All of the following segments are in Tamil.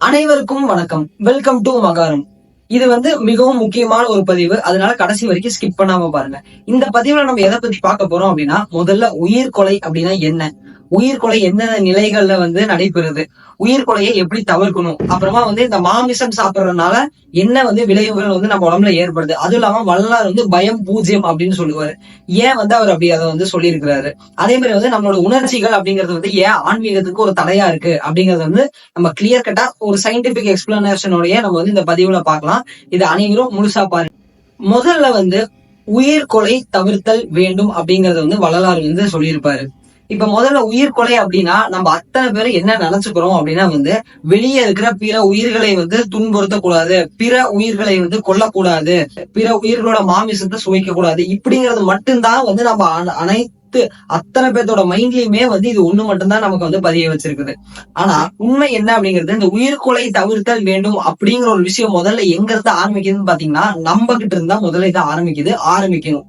அனைவருக்கும் வணக்கம். வெல்கம் டு மகாரம் இது வந்து மிகவும் முக்கியமான ஒரு பதிவு. அதனால கடைசி வரைக்கும் ஸ்கிப் பண்ணாம பாருங்க. இந்த பதிவுல நம்ம எதை பத்தி பார்க்க போறோம் அப்படின்னா முதல்ல உயிர் கொலை அப்படின்னா என்ன? உயிர் கொலை எந்தெந்த நிலைகள்ல வந்து நடைபெறுது? உயிர் கொலையை எப்படி தவிர்க்கணும்? அப்புறமா வந்து இந்த மாமிசம் சாப்பிடுறதுனால என்ன வந்து விளைவுகள் வந்து நம்ம உடம்புல ஏற்படுது? அதுவும் இல்லாம வள்ளலார் வந்து பயம் பூஜ்யம் அப்படின்னு சொல்லுவாரு. ஏன் வந்து அவர் அப்படி அதை வந்து சொல்லியிருக்கிறாரு? அதே மாதிரி வந்து நம்மளோட உணர்ச்சிகள் அப்படிங்கிறது வந்து ஏன் ஆன்மீகத்துக்கு ஒரு தடையா இருக்கு அப்படிங்கறது வந்து நம்ம கிளியர் கட்டா ஒரு சயின்டிபிக் எக்ஸ்பிளனேஷனோடய நம்ம வந்து இந்த பதிவுல பார்க்கலாம். இது அனைவரும் முழுசா பாருங்க. முதல்ல வந்து உயிர் கொலை தவிர்த்தல் வேண்டும் அப்படிங்கறத வந்து வள்ளலார் வந்து சொல்லியிருப்பாரு. இப்ப முதல்ல உயிர் கொலை அப்படின்னா நம்ம அத்தனை பேரும் என்ன நினைச்சுக்கிறோம் அப்படின்னா வந்து வெளியே இருக்கிற பிற உயிர்களை வந்து துன்புறுத்தக்கூடாது பிற உயிர்களை வந்து கொல்லக்கூடாது பிற உயிர்களோட மாமிசத்தை சுவைக்க கூடாது இப்படிங்கிறது மட்டும்தான் வந்து நம்ம அனைத்து பத்து அத்தனை பேர்த்தோட மைண்ட்லயுமே வந்து இது ஒண்ணு மட்டும்தான் நமக்கு வந்து பதிய வச்சிருக்குது. ஆனா உண்மை என்ன அப்படிங்கிறது இந்த உயிர்கொலை தவிர்த்தல் வேண்டும் அப்படிங்கிற ஒரு விஷயம் முதல்ல எங்க இருந்து ஆரம்பிக்குதுன்னு பாத்தீங்கன்னா நம்ம கிட்ட இருந்தா முதல்ல இதை ஆரம்பிக்குது ஆரம்பிக்கணும்.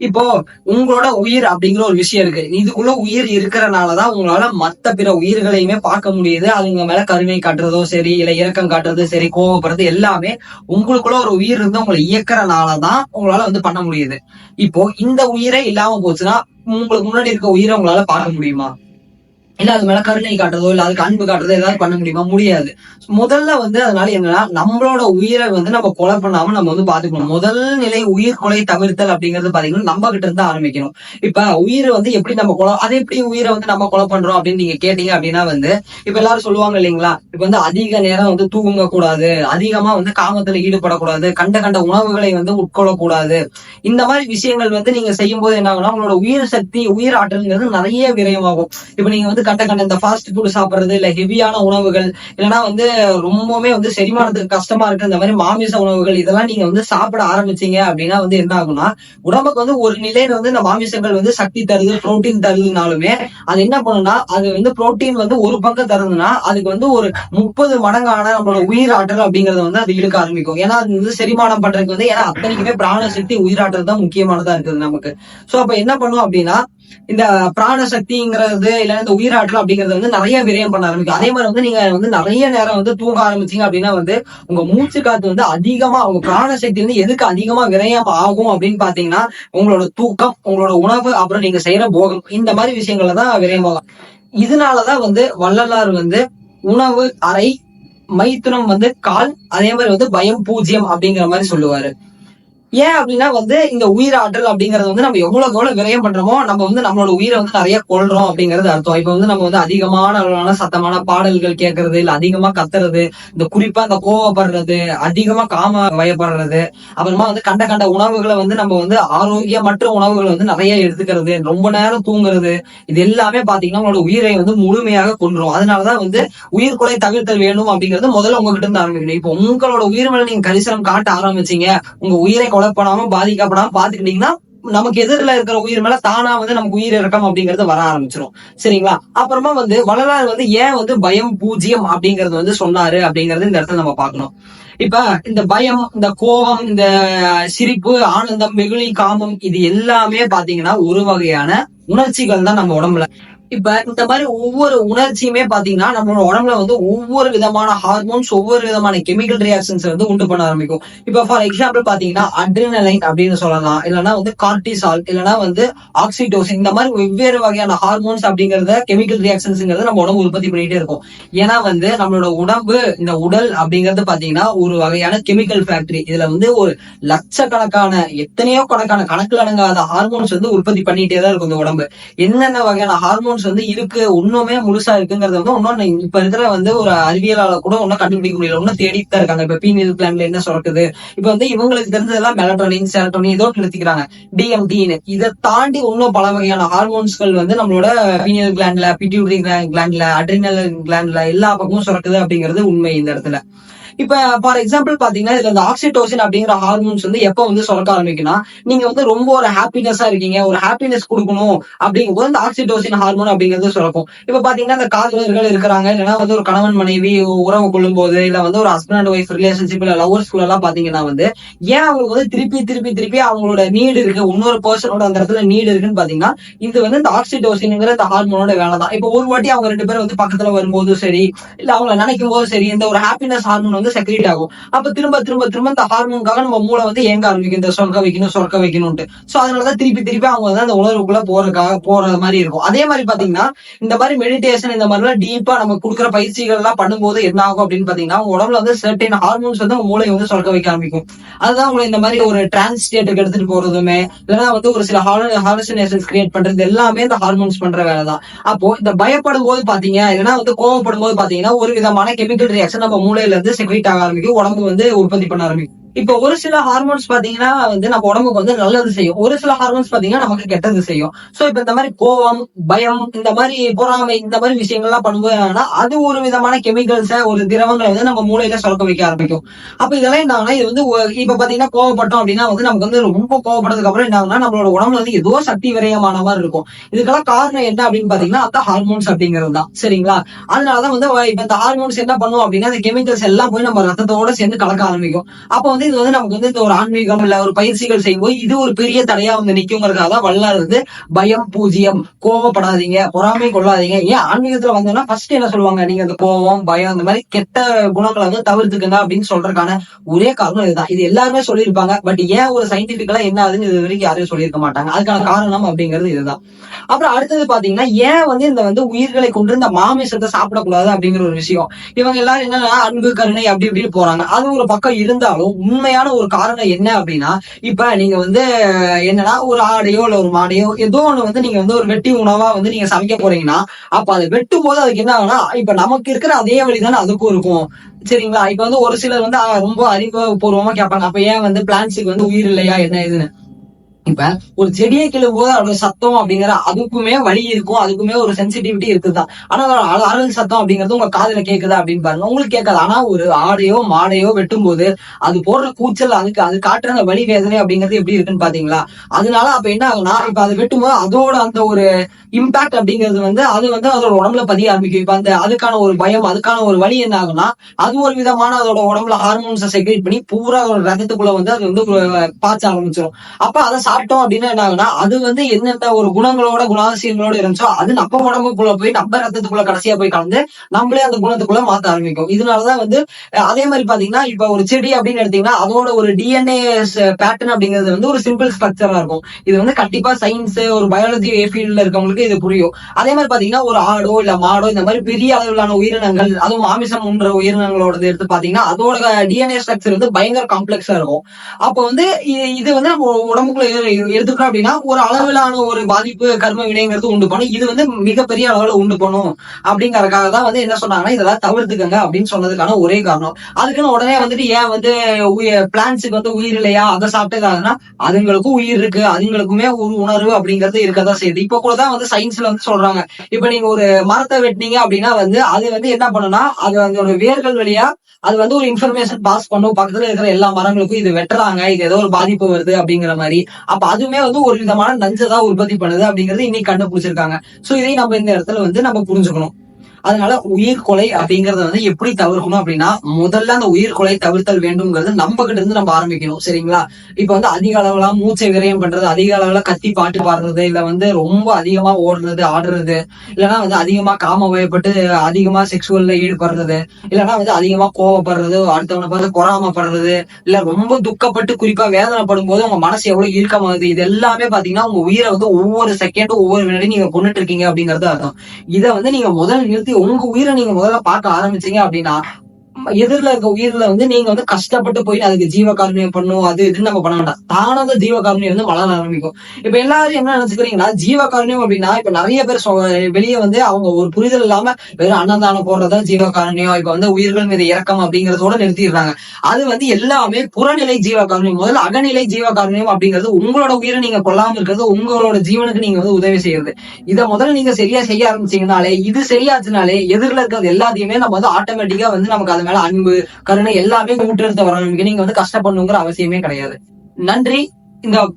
இப்போ உங்களோட உயிர் அப்படிங்கிற ஒரு விஷயம் இருக்கு. இதுக்குள்ள உயிர் இருக்கிறனாலதான் உங்களால மத்த பிற உயிர்களையுமே பார்க்க முடியுது. அதுங்க மேல கருணை காட்டுறதோ சரி இல்ல இறக்கம் காட்டுறதோ சரி கோவப்படுறது எல்லாமே உங்களுக்குள்ள ஒரு உயிர் இருந்து உங்களை இயக்கறனாலதான் உங்களால வந்து பண்ண முடியுது. இப்போ இந்த உயிரே இல்லாம போச்சுன்னா உங்களுக்கு முன்னாடி இருக்க உயிரை உங்களால பார்க்க முடியுமா? இல்ல அது மேல கருணை காட்டுறதோ இல்ல அதுக்கு அன்பு காட்டுறதோ ஏதாவது பண்ண முடியுமா? முடியாது. முதல்ல வந்து அதனால என்னன்னா நம்மளோட உயிரை வந்து நம்ம கொலை பண்ணாம நம்ம வந்து பாத்துக்கணும். முதல் நிலை உயிர் கொலை தவிர்த்தல் அப்படிங்கிறது பாத்தீங்கன்னா நம்ம கிட்ட இருந்து ஆரம்பிக்கணும். இப்ப உயிரை வந்து எப்படி நம்ம கொலை அதை எப்படி உயிரை வந்து நம்ம கொலை பண்றோம் அப்படின்னு நீங்க கேட்டீங்க அப்படின்னா வந்து இப்ப எல்லாரும் சொல்லுவாங்க இல்லைங்களா இப்ப வந்து அதிக நேரம் வந்து தூங்க கூடாது அதிகமா வந்து காமத்துல ஈடுபடக்கூடாது கண்ட கண்ட உணவுகளை வந்து உட்கொள்ளக்கூடாது. இந்த மாதிரி விஷயங்கள் வந்து நீங்க செய்யும் போது என்ன ஆகும்னா உங்களோட உயிர் சக்தி உயிர் ஆற்றல்ங்கிறது நிறைய விரயமாகும் இப்ப நீங்க வந்து கண்ட கண்ட இந்த ஃபாஸ்ட் ஃபுட் சாப்பிடுறது இல்ல ஹெவியான உணவுகள் இல்லைன்னா வந்து ரொம்பவுமே வந்து செரிமானத்துக்கு கஷ்டமா இருக்கு இந்த மாதிரி மாமிச உணவுகள் இதெல்லாம் நீங்க வந்து சாப்பிட ஆரம்பிச்சீங்க அப்படின்னா வந்து என்ன ஆகும்னா உடம்புக்கு வந்து ஒரு நிலையில வந்து இந்த மாமிசங்கள் வந்து சக்தி தருது புரோட்டீன் தருதுனாலுமே அது என்ன பண்ணும்னா அது வந்து புரோட்டீன் வந்து ஒரு பக்கம் தருதுன்னா அதுக்கு வந்து ஒரு முப்பது மடங்கான நம்மளோட உயிர் ஆற்றல் அப்படிங்கறத வந்து அது இழுக்க ஆரம்பிக்கும். ஏன்னா அது வந்து செரிமானம் பண்றதுக்கு வந்து ஏன்னா அத்தனைக்குமே பிராண சக்தி உயிராற்றல் தான் முக்கியமானதா இருக்குது நமக்கு. சோ அப்ப என்ன பண்ணும் அப்படின்னா இந்த பிராண சக்திங்கிறது இல்ல இந்த உயிராற்றல் அப்படிங்கறது வந்து நிறைய விரயம் பண்ண ஆரம்பிக்கும். அதே மாதிரி வந்து நீங்க வந்து நிறைய நேரம் வந்து தூங்க ஆரம்பிச்சீங்க அப்படின்னா வந்து உங்க மூச்சு காத்து வந்து அதிகமா உங்க பிராண சக்தி வந்து எதுக்கு அதிகமா விரயம் ஆகும் அப்படின்னு பாத்தீங்கன்னா உங்களோட தூக்கம் உங்களோட உணவு அப்புறம் நீங்க செய்யற போகம் இந்த மாதிரி விஷயங்கள்ல தான் விரயமாகும் இதனாலதான் வந்து வள்ளலார் வந்து உணவு அறை மைத்துனம் வந்து கால் அதே மாதிரி வந்து பயம் பூஜ்யம் அப்படிங்கிற மாதிரி சொல்லுவாரு. ஏன் அப்படின்னா வந்து இந்த உயிராற்றல் அப்படிங்கறது வந்து நம்ம எவ்வளவு எவ்வளவு விரயம் பண்றோமோ நம்ம வந்து நம்மளோட உயிரை வந்து நிறைய கொள்றோம் அப்படிங்கறது அர்த்தம். இப்ப வந்து நம்ம வந்து அதிகமான அளவான சத்தமான பாடல்கள் கேட்கறது இல்ல அதிகமா கத்துறது இந்த குறிப்பா இந்த கோவப்படுறது அதிகமா காம வயப்படுறது அப்புறமா வந்து கண்ட கண்ட உணவுகளை வந்து நம்ம வந்து ஆரோக்கியமற்ற உணவுகளை வந்து நிறைய எடுத்துக்கிறது ரொம்ப நேரம் தூங்குறது இது எல்லாமே பாத்தீங்கன்னா உங்களோட உயிரை வந்து முழுமையாக கொள்றோம் அதனாலதான் வந்து உயிர் கொலை தவிர்த்தல் வேணும் அப்படிங்கிறது முதல்ல உங்ககிட்ட இருந்து ஆரம்பிக்கணும். இப்போ உங்களோட உயிர் மேல நீங்க கரிசனம் காட்ட ஆரம்பிச்சீங்க உங்க உயிரை கொலை பண்ணாம பாதிக்கப்படாம பாத்துக்கிட்டீங்கன்னா நமக்கு எதிரில இருக்கிற உயிர் மேல தானா வந்து நமக்கு உயிர் இறக்கம் அப்படிங்கறது வர ஆரம்பிச்சிரும். சரிங்களா? அப்புறமா வந்து வள்ளலார் வந்து ஏன் வந்து பயம் பூஜ்யம் அப்படிங்கறது வந்து சொன்னாரு அப்படிங்கறது இந்த இடத்துல நம்ம பாக்கணும் இப்ப இந்த பயம் இந்த கோபம் இந்த சிரிப்பு ஆனந்தம் வெகுளி காமம் இது எல்லாமே பாத்தீங்கன்னா ஒரு வகையான உணர்ச்சிகள் தான் நம்ம உடம்புல இப்ப இந்த மாதிரி ஒவ்வொரு உணர்ச்சியுமே பாத்தீங்கன்னா நம்மளோட உடம்புல வந்து ஒவ்வொரு விதமான ஹார்மோன்ஸ் ஒவ்வொரு விதமான கெமிக்கல் ரியாக்ஷன்ஸ் வந்து உண்டு பண்ண ஆரம்பிக்கும். இப்ப ஃபார் எக்ஸாம்பிள் பாத்தீங்கன்னா அட்ரினலைன் அப்படின்னு சொல்லலாம். இல்லைன்னா வந்து கார்டிசால் இல்லைன்னா வந்து ஆக்சிடோசின் இந்த மாதிரி வெவ்வேறு வகையான ஹார்மோன்ஸ் அப்படிங்கறத கெமிக்கல் ரியாக்ஷன்ஸ்ங்கிறத நம்ம உடம்பு உற்பத்தி பண்ணிட்டே இருக்கும். ஏன்னா வந்து நம்மளோட உடம்பு இந்த உடல் அப்படிங்கிறது பாத்தீங்கன்னா ஒரு வகையான கெமிக்கல் ஃபேக்டரி இதுல வந்து ஒரு லட்சக்கணக்கான எத்தனையோ கணக்கான கணக்கில் அடங்காத ஹார்மோன்ஸ் வந்து உற்பத்தி பண்ணிட்டே தான் இருக்கும் இந்த உடம்பு. என்னென்ன வகையான ஹார்மோன்ஸ் வந்து இருக்கு. இன்னுமே முழுசா இருக்குங்கிறத வந்து இன்னொன்னு இப்ப இருக்கிற வந்து ஒரு அறிவியலாளர் கூட ஒன்னும் கண்டுபிடிக்க முடியல. ஒன்னும் தேடிட்டு தான் இருக்காங்க. இப்ப பீனியல் பிளான்ல என்ன சுரக்குது இப்ப வந்து இவங்களுக்கு தெரிஞ்சதெல்லாம் மெலட்டோனின் செரட்டோனின் ஏதோ நிறுத்திக்கிறாங்க. டிஎம்டின்னு இதை தாண்டி இன்னும் பல வகையான ஹார்மோன்ஸ்கள் வந்து நம்மளோட பீனியல் கிளாண்ட்ல பிட்யூட்டரி கிளாண்ட்ல அட்ரினல் கிளாண்ட்ல எல்லா பக்கமும் சுரக்குது அப்படிங்கிறது உண்மை இந்த இடத்துல. இப்ப ஃபார் எக்ஸாம்பிள் பாத்தீங்கன்னா இதுல இந்த ஆக்சிடோசின் அப்படிங்கிற ஹார்மோன்ஸ் வந்து எப்ப வந்து சுரக்க ஆரம்பிக்கும்னா நீங்க வந்து ரொம்ப ஒரு ஹாப்பினஸா இருக்கீங்க ஒரு ஹாப்பினஸ் கொடுக்கணும் அப்படிங்கும் போது இந்த ஆக்சிடோசின் ஹார்மோன் அப்படிங்கிறது சுரக்கும். இப்ப பாத்தீங்கன்னா இந்த காதலர்கள் இருக்கிறாங்க இல்லைன்னா வந்து ஒரு கணவன் மனைவி உறவு கொள்ளும் போது இல்ல வந்து ஒரு ஹஸ்பண்ட் அண்ட் ஒய்ஃப் ரிலேஷன்ஷிப் இல்ல லவர்ஸ் எல்லாம் பாத்தீங்கன்னா வந்து ஏன் அவங்களுக்கு வந்து திருப்பி திருப்பி திருப்பி அவங்களோட நீடு இருக்கு இன்னொரு பர்சனோட அந்த இடத்துல நீடு இருக்குன்னு பாத்தீங்கன்னா இது வந்து இந்த ஆக்சிடோசின்ங்கிற இந்த ஹார்மோனோட வேலை தான் இப்போ ஒரு வாட்டி அவங்க ரெண்டு பேரும் வந்து பக்கத்துல வரும்போதும் சரி இல்ல அவங்கள நினைக்கும் போதும் சரி இந்த ஒரு ஹாப்பினஸ் ஹார்மோன் வந்து செக்ரேட் ஆகும். அப்ப திரும்ப திரும்ப திரும்ப இந்த ஹார்மோனுக்காக நம்ம மூளை வந்து ஏங்க ஆரம்பிக்கும். இந்த சொர்க்க வைக்கணும் சொர்க்க வைக்கணும்ட்டு சோ அதனாலதான் திருப்பி திருப்பி அவங்க வந்து அந்த உணர்வுக்குள்ள போறதுக்காக போற மாதிரி இருக்கும். அதே மாதிரி பாத்தீங்கன்னா இந்த மாதிரி மெடிடேஷன் இந்த மாதிரி எல்லாம் டீப்பா நம்ம கொடுக்குற பயிற்சிகள் எல்லாம் பண்ணும்போது என்ன ஆகும் அப்படின்னு பாத்தீங்கன்னா உங்க உடம்புல வந்து சர்டின் ஹார்மோன்ஸ் வந்து உங்க மூளை வந்து சொர்க்க வைக்க ஆரம்பிக்கும். அதுதான் உங்களை இந்த மாதிரி ஒரு டிரான்ஸ் ஸ்டேட்டுக்கு எடுத்துட்டு போறதுமே இல்லைன்னா வந்து ஒரு சில ஹாலுசினேஷன்ஸ் கிரியேட் பண்றது எல்லாமே இந்த ஹார்மோன்ஸ் பண்ற வேலை தான். அப்போ இந்த பயப்படும் போது பாத்தீங்க இல்லைன்னா வந்து கோவப்படும் போது பாத்தீங்கன்னா ஒரு விதமான கெமிக்கல் ரியாக்ஷன் நம்ம மூளையில இருந்து ஆக ஆரம்பிக்கும் உடம்பு வந்து உற்பத்தி பண்ண ஆரம்பிக்கும் இப்போ ஒரு சில ஹார்மோன்ஸ் பாத்தீங்கன்னா வந்து நம்ம உடம்புக்கு வந்து நல்லது செய்யும். ஒரு சில ஹார்மோன்ஸ் பாத்தீங்கன்னா நமக்கு கெட்டது செய்யும். சோ இப்ப இந்த மாதிரி கோவம் பயம் இந்த மாதிரி பொறாமை இந்த மாதிரி விஷயங்கள்லாம் பண்ணும்போது என்னன்னா அது ஒரு விதமான கெமிக்கல்ஸ ஒரு திரவங்களை வந்து நம்ம மூளையில சுரக்க வைக்க ஆரம்பிக்கும். அப்ப இதெல்லாம் என்னன்னா இது வந்து இப்ப பாத்தீங்கன்னா கோவப்பட்டோம் அப்படின்னா வந்து நமக்கு வந்து ரொம்ப கோவப்பட்டதுக்கு அப்புறம் என்ன நம்மளோட உடம்புல வந்து ஏதோ சக்தி விரயமான மாதிரி இருக்கும். இதுக்கெல்லாம் காரணம் என்ன அப்படின்னு பாத்தீங்கன்னா அந்த ஹார்மோன்ஸ் அப்படிங்கிறது தான். சரிங்களா? அதனாலதான் வந்து இப்ப இந்த ஹார்மோன்ஸ் என்ன பண்ணும் அப்படின்னா அந்த கெமிக்கல்ஸ் எல்லாம் போய் நம்ம ரத்தத்தோட சேர்ந்து கலக்க ஆரம்பிக்கும். அப்ப வந்து இது வந்து நமக்கு வந்து இந்த ஒரு ஆன்மீகம் இல்ல ஒரு பயிற்சிகள் செய்யும்போது இது ஒரு பெரிய தடையா வந்து நிக்குங்கிறதுக்காக தான் வல்லார் வந்து பயம் பூஜ்ஜியம் கோவப்படாதீங்க பொறாமை கொள்ளாதீங்க. ஏன் ஆன்மீகத்துல வந்தோம்னா ஃபர்ஸ்ட் என்ன சொல்லுவாங்க? நீங்க அந்த கோவம் பயம் அந்த மாதிரி கெட்ட குணங்களை வந்து தவிர்த்துக்குங்க அப்படின்னு சொல்றதுக்கான ஒரே காரணம் இதுதான். இது எல்லாருமே சொல்லியிருப்பாங்க. பட் ஏன் ஒரு சயின்டிபிக்கலா என்ன ஆகுதுன்னு இது வரைக்கும் யாரும் சொல்லியிருக்க மாட்டாங்க. அதுக்கான காரணம் அப்படிங்கிறது இதுதான். அப்புறம் அடுத்தது பாத்தீங்கன்னா ஏன் வந்து இந்த வந்து உயிர்களை கொண்டு இந்த மாமிசத்தை சாப்பிடக்கூடாது அப்படிங்கிற ஒரு விஷயம். இவங்க எல்லாரும் என்னன்னா அன்பு கருணை அப்படி இப்படின்னு போறாங்க. அது ஒரு பக்கம் இருந்தாலும் உண்மையான ஒரு காரணம் என்ன அப்படின்னா இப்ப நீங்க வந்து என்னன்னா ஒரு ஆடையோ இல்ல ஒரு மாடையோ ஏதோ ஒண்ணு வந்து நீங்க வந்து ஒரு வெட்டி உணவா வந்து நீங்க சமைக்க போறீங்கன்னா அப்ப அதை வெட்டும் போது அதுக்கு என்ன ஆகுனா இப்ப நமக்கு இருக்கிற அதே வழி தானே அதுக்கும் இருக்கும். சரிங்களா? இப்ப வந்து ஒரு சிலர் வந்து ரொம்ப ரொம்ப அறிவுபூர்வமா கேட்பாங்க. அப்ப ஏன் வந்து பிளான்ஸுக்கு வந்து உயிர் இல்லையா? என்ன இதுன்னு இப்ப ஒரு செடியை கிள்ளும் போது அதோட சத்தம் அப்படிங்கிற அதுக்குமே வலி இருக்கும் அதுக்குமே ஒரு சென்சிட்டிவிட்டி இருக்குதான் ஆனா அதோட அல- சத்தம் அப்படிங்கிறது உங்க காதுல கேக்குதா அப்படின்னு பாருங்க. உங்களுக்கு கேட்காது. ஆனா ஒரு ஆடையோ மாடையோ வெட்டும் போது அது போடுற கூச்சல் அதுக்கு அது காட்டுற அந்த வலி வேதனை அப்படிங்கிறது எப்படி இருக்குன்னு பாத்தீங்களா? அதனால அப்ப என்ன ஆகும்னா இப்ப அது வெட்டும்போது அதோட அந்த ஒரு இம்பாக்ட் அப்படிங்கிறது வந்து அது வந்து அதோட உடம்புல பதிய ஆரம்பிக்கும். இப்ப அந்த அதுக்கான ஒரு பயம் அதுக்கான ஒரு வலி என்ன ஆகும்னா அது ஒரு விதமான அதோட உடம்புல ஹார்மோன்ஸை செக்ரேட் பண்ணி பூரா அதோட ரத்தத்துக்குள்ள வந்து அது வந்து பாய்ச்ச ஆரம்பிச்சிடும் அப்ப அதை சாப்பிட்டோம் அப்படின்னா என்ன அது வந்து என்னென்ன ஒரு குணங்களோட குணாதிசயங்களோட இருந்துச்சோ அது நம்ம உடம்புக்குள்ள போய் நம்ம ரத்தத்துக்குள்ள கடைசியா போய் கலந்து நம்மளே அந்த குணத்துக்குள்ள மாத்த ஆரம்பிக்கும். இதனாலதான் வந்து அதே மாதிரி பாத்தீங்கன்னா இப்ப ஒரு செடி அப்படின்னு எடுத்தீங்கன்னா அதோட ஒரு டிஎன்ஏ பேட்டர்ன் அப்படிங்கிறது வந்து ஒரு சிம்பிள் ஸ்ட்ரக்சரா இருக்கும். இது வந்து கண்டிப்பா சயின்ஸ் ஒரு பயாலஜி ஃபீல்ட்ல இருக்கவங்களுக்கு இது புரியும். அதே மாதிரி பாத்தீங்கன்னா ஒரு ஆடோ இல்ல மாடோ இந்த மாதிரி பெரிய அளவிலான உயிரினங்கள் அதுவும் மாமிசம் உண்ற உயிரினங்களோட எடுத்து பாத்தீங்கன்னா அதோட டிஎன்ஏ ஸ்ட்ரக்சர் வந்து பயங்கர காம்ப்ளெக்ஸா இருக்கும். அப்ப வந்து இது- இது வந்து நம்ம உடம்புக்குள்ள எடுத்துக்கிறோம் அப்படின்னா ஒரு அளவிலான ஒரு பாதிப்பு கர்ம வினைங்கிறது உண்டு பண்ணும். இது வந்து மிகப்பெரிய அளவுல உண்டு பண்ணும் அப்படிங்கறதுக்காக தான் வந்து என்ன சொன்னாங்கன்னா இதெல்லாம் தவிர்த்துக்கங்க அப்படின்னு சொன்னதுக்கான ஒரே காரணம். அதுக்குன்னு உடனே வந்துட்டு ஏன் வந்து பிளான்ஸுக்கு வந்து உயிர் இல்லையா? அதை சாப்பிட்டதாங்கன்னா அதுங்களுக்கும் உயிர் இருக்கு. அதுங்களுக்குமே ஒரு உணர்வு அப்படிங்கிறது இருக்கதான் செய்யுது. இப்ப கூட தான் வந்து சயின்ஸ்ல வந்து சொல்றாங்க. இப்ப நீங்க ஒரு மரத்தை வெட்டினீங்க அப்படின்னா வந்து அது வந்து என்ன பண்ணுனா அது அதோட வேர்கள் வழியா அது வந்து ஒரு இன்ஃபர்மேஷன் பாஸ் பண்ணும். பக்கத்துல இருக்கிற எல்லா மரங்களுக்கும் இது வெட்டுறாங்க. இது ஏதோ ஒரு பாதிப்பு வருது அப்படிங்கிற மாதிரி. அப்ப அதுவுமே வந்து ஒரு விதமான நஞ்சை தான் உற்பத்தி பண்ணுது அப்படிங்கறது இன்னைக்கு கண்டுபிடிச்சிருக்காங்க. சோ இதை நம்ம இந்த இடத்துல வந்து நம்ம புரிஞ்சுக்கணும். அதனால உயிர் கொலை அப்படிங்கறத வந்து எப்படி தவிர்க்கணும் அப்படின்னா முதல்ல அந்த உயிர் கொலை தவிர்த்தல் வேண்டும்ங்கிறது நம்ம கிட்ட இருந்து நம்ம ஆரம்பிக்கணும் சரிங்களா? இப்ப வந்து அதிக அளவுல மூச்சை விரயம் பண்றது அதிக அளவுல கத்தி பாட்டு பாடுறது இல்ல வந்து ரொம்ப அதிகமா ஓடுறது ஆடுறது இல்லைன்னா வந்து அதிகமா காம வயப்பட்டு அதிகமா செக்ஷுவல்ல ஈடுபடுறது இல்லைன்னா வந்து அதிகமா கோவப்படுறது அடுத்தவனை பார்த்து பொறாமப்படுறது இல்ல ரொம்ப துக்கப்பட்டு குறிப்பா வேதனைப்படும் போது உங்க மனசு எவ்வளவு ஈர்க்கமாகுது இது எல்லாமே பாத்தீங்கன்னா உங்க உயிரை வந்து ஒவ்வொரு செகண்டும் ஒவ்வொரு வினாடி நீங்க கொண்டுட்டு இருக்கீங்க அப்படிங்கறது அர்த்தம். இதை வந்து நீங்க முதல் நிறுத்தி உங்க உயிரை நீங்க முதல்ல பார்க்க ஆரம்பிச்சீங்க அப்படின்னா எதிரில இருக்க உயிர்ல வந்து நீங்க வந்து கஷ்டப்பட்டு போயிட்டு அதுக்கு ஜீவகாருண்யம் பண்ணும் அது இதுன்னு நம்ம பண்ண வேண்டாம். தானாக அந்த ஜீவகாருண்யம் வந்து வளர ஆரம்பிக்கும். இப்ப எல்லாரும் என்ன நினைச்சுக்கிறீங்கன்னா ஜீவகாருண்யம் அப்படின்னா இப்ப நிறைய பேர் வெளியே வந்து அவங்க ஒரு புரிதல் இல்லாம வெறும் அன்னதானம் போடுறதா ஜீவகாருண்யம். இப்ப வந்து உயிர்கள் மீது இறக்கம் அப்படிங்கறதோட நிறுத்திடுறாங்க. அது வந்து எல்லாமே புறநிலை ஜீவகாருண்யம். முதல்ல அகநிலை ஜீவகாருண்யம் அப்படிங்கிறது உங்களோட உயிரை நீங்க கொல்லாம இருக்கிறது உங்களோட ஜீவனுக்கு நீங்க வந்து உதவி செய்யறது. இதை முதல்ல நீங்க சரியா செய்ய ஆரம்பிச்சீங்கனாலே இது சரியாச்சுனாலே எதிரில இருக்கிறது எல்லாத்தையுமே நம்ம வந்து ஆட்டோமேட்டிக்கா வந்து நமக்கு அது மேல அன்பு கருணை எல்லாமே கூட்டிருந்து வரணும். நீங்க வந்து கஷ்டப்படணுங்கிற அவசியமே கிடையாது. நன்றி. இந்த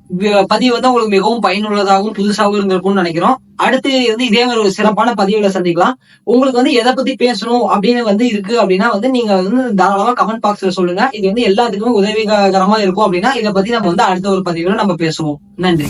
பதிவு வந்து உங்களுக்கு மிகவும் பயனுள்ளதாகவும் புதுசாகவும் இருக்கும்னு நினைக்கிறோம். அடுத்து வந்து இதே மாதிரி ஒரு சிறப்பான பதிவுல சந்திக்கலாம். உங்களுக்கு வந்து எதை பத்தி பேசணும் அப்படின்னு வந்து இருக்கு அப்படின்னா வந்து நீங்க வந்து தாராளமா கமெண்ட் பாக்ஸ்ல சொல்லுங்க. இது வந்து எல்லாத்துக்குமே உதவிகரமா இருக்கும் அப்படின்னா இதை பத்தி நம்ம வந்து அடுத்த ஒரு பதிவுல நம்ம பேசுவோம். நன்றி.